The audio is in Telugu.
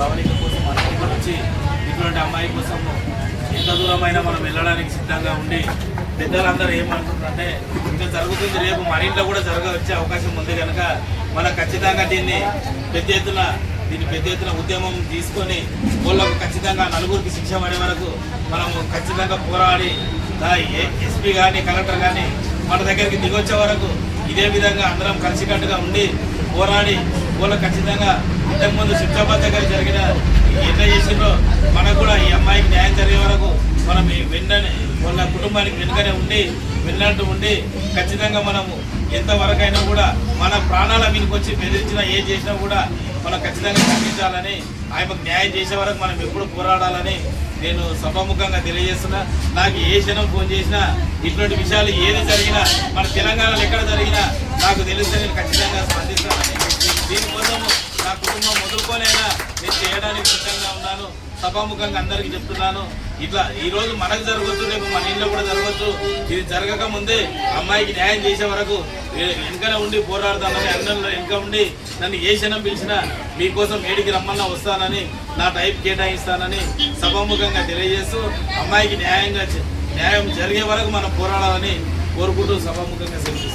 భవనిక కోసం మన ఇక్కడి నుంచి ఇటువంటి అమ్మాయి కోసం ఎంత దూరమైనా మనం వెళ్ళడానికి సిద్ధంగా ఉండి పెద్దలందరూ ఏమంటున్నారంటే ఇంకా జరుగుతుంది రేపు మన ఇంట్లో కూడా జరగ వచ్చే అవకాశం ఉంది కనుక మనం ఖచ్చితంగా దీన్ని పెద్ద ఎత్తున దీన్ని పెద్ద ఎత్తున ఉద్యమం తీసుకొని వాళ్ళకు ఖచ్చితంగా నలుగురికి శిక్ష పడే వరకు మనము ఖచ్చితంగా పోరాడి ఎస్పీ కానీ కలెక్టర్ కానీ మన దగ్గరికి దిగొచ్చే వరకు ఇదే విధంగా అందరం కలిసికట్టుగా ఉండి పోరాడి వాళ్ళు ఖచ్చితంగా ఇంతకుముందు శిక్షాబాద్ దగ్గర జరిగిన ఎట్లా చేసిందో మనకు కూడా ఈ అమ్మాయికి న్యాయం జరిగే వరకు మనం ఈ వెన్నని వాళ్ళ కుటుంబానికి వెనుకనే ఉండి వెళ్ళినట్టు ఉండి ఖచ్చితంగా మనము ఎంతవరకైనా కూడా మన ప్రాణాల మీదకి వచ్చి బెదిరించినా ఏం చేసినా కూడా మనం ఖచ్చితంగా ఖండించాలని ఆయనకు న్యాయం చేసే వరకు మనం ఎప్పుడు పోరాడాలని నేను సభాముఖంగా తెలియజేస్తున్నా. నాకు ఏ క్షణం ఫోన్ చేసినా ఇటువంటి విషయాలు ఏది జరిగినా మన తెలంగాణలో ఎక్కడ జరిగినా నాకు తెలిస్తే నేను ఖచ్చితంగా నా కుటుంబం వదులుకోలేనా నేను చేయడానికి సిద్ధంగా ఉన్నాను. సభాముఖంగా అందరికీ చెప్తున్నాను. ఇట్లా ఈ రోజు మనకు జరగవచ్చు రేపు మన ఇంట్లో కూడా జరగవచ్చు ఇది జరగక ముందే అమ్మాయికి న్యాయం చేసే వరకు వెనకనే ఉండి పోరాడతానని అన్నంలో వెనక ఉండి నన్ను ఏ క్షణం పిలిచినా మీకోసం ఏడికి రమ్మన్నా వస్తానని నా టైప్ కేటాయిస్తానని సభాముఖంగా తెలియజేస్తూ అమ్మాయికి న్యాయంగా న్యాయం జరిగే వరకు మనం పోరాడాలని కోరుకుంటూ సభాముఖంగా సెలవు